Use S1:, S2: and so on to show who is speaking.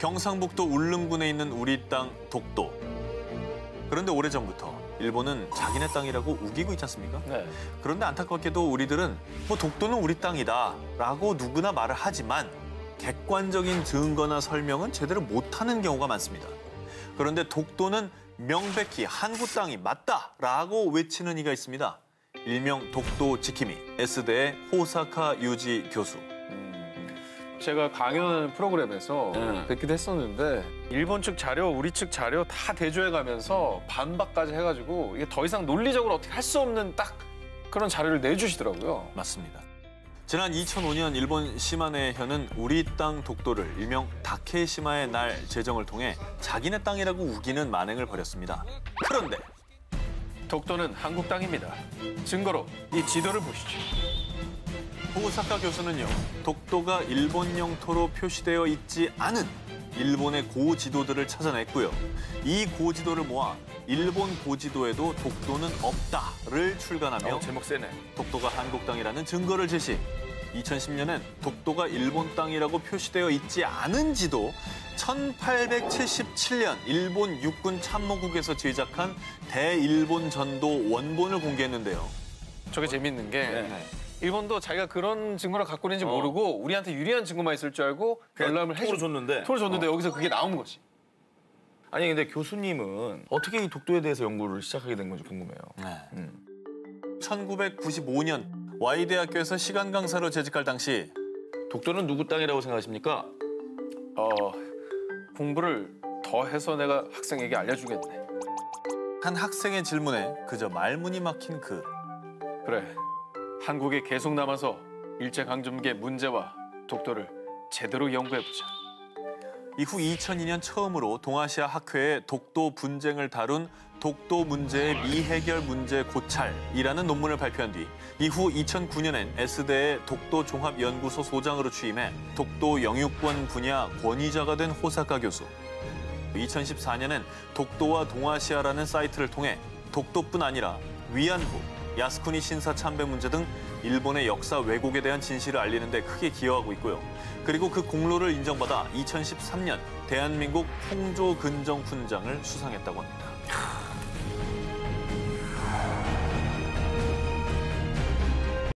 S1: 경상북도 울릉군에 있는 우리 땅 독도. 그런데 오래전부터 일본은 자기네 땅이라고 우기고 있지 않습니까?
S2: 네.
S1: 그런데 안타깝게도 우리들은 뭐 독도는 우리 땅이다 라고 누구나 말을 하지만 객관적인 증거나 설명은 제대로 못하는 경우가 많습니다. 그런데 독도는 명백히 한국 땅이 맞다 라고 외치는 이가 있습니다. 일명 독도 지킴이 S대의 호사카 유지 교수.
S2: 제가 강연 프로그램에서
S3: 네.
S2: 뵙기도 했었는데 일본 측 자료, 우리 측 자료 다 대조해가면서 반박까지 해가지고 이게 더 이상 논리적으로 어떻게 할 수 없는 딱 그런 자료를 내주시더라고요.
S1: 맞습니다. 지난 2005년 일본 시마네현은 우리 땅 독도를 일명 다케시마의 날 제정을 통해 자기네 땅이라고 우기는 만행을 벌였습니다. 그런데
S2: 독도는 한국 땅입니다. 증거로 이 지도를 보시죠.
S1: 호사카 교수는요, 독도가 일본 영토로 표시되어 있지 않은 일본의 고지도들을 찾아냈고요. 이 고지도를 모아 일본 고지도에도 독도는 없다를 출간하며
S3: 어, 제목 세네.
S1: 독도가 한국 땅이라는 증거를 제시. 2010년엔 독도가 일본 땅이라고 표시되어 있지 않은 지도 1877년 일본 육군 참모국에서 제작한 대일본 전도 원본을 공개했는데요.
S2: 저게 재밌는 게
S3: 네.
S2: 일본도 자기가 그런 증거를 갖고 있는지
S3: 어.
S2: 모르고 우리한테 유리한 증거만 있을 줄 알고 열람을
S3: 톡으로
S2: 해줘.
S3: 줬는데.
S2: 톡을 줬는데 여기서 그게 나온 거지.
S3: 아니 근데 교수님은 어떻게 이 독도에 대해서 연구를 시작하게 된 건지 궁금해요.
S1: 네.
S3: 음.
S1: 1995년 Y대학교에서 시간 강사로 재직할 당시
S3: 독도는 누구 땅이라고 생각하십니까?
S2: 어, 공부를 더 해서 내가 학생에게 알려주겠네.
S1: 한 학생의 질문에 그저 말문이 막힌 그
S2: 그래. 한국에 계속 남아서 일제강점기의 문제와 독도를 제대로 연구해보자.
S1: 이후 2002년 처음으로 동아시아 학회에 독도 분쟁을 다룬 독도 문제의 미해결 문제 고찰이라는 논문을 발표한 뒤 이후 2009년엔 S대의 독도 종합연구소 소장으로 취임해 독도 영유권 분야 권위자가 된 호사카 교수. 2014년엔 독도와 동아시아라는 사이트를 통해 독도뿐 아니라 위안부, 야스쿠니 신사 참배 문제 등 일본의 역사 왜곡에 대한 진실을 알리는 데 크게 기여하고 있고요. 그리고 그 공로를 인정받아 2013년 대한민국 홍조 근정 훈장을 수상했다고 합니다.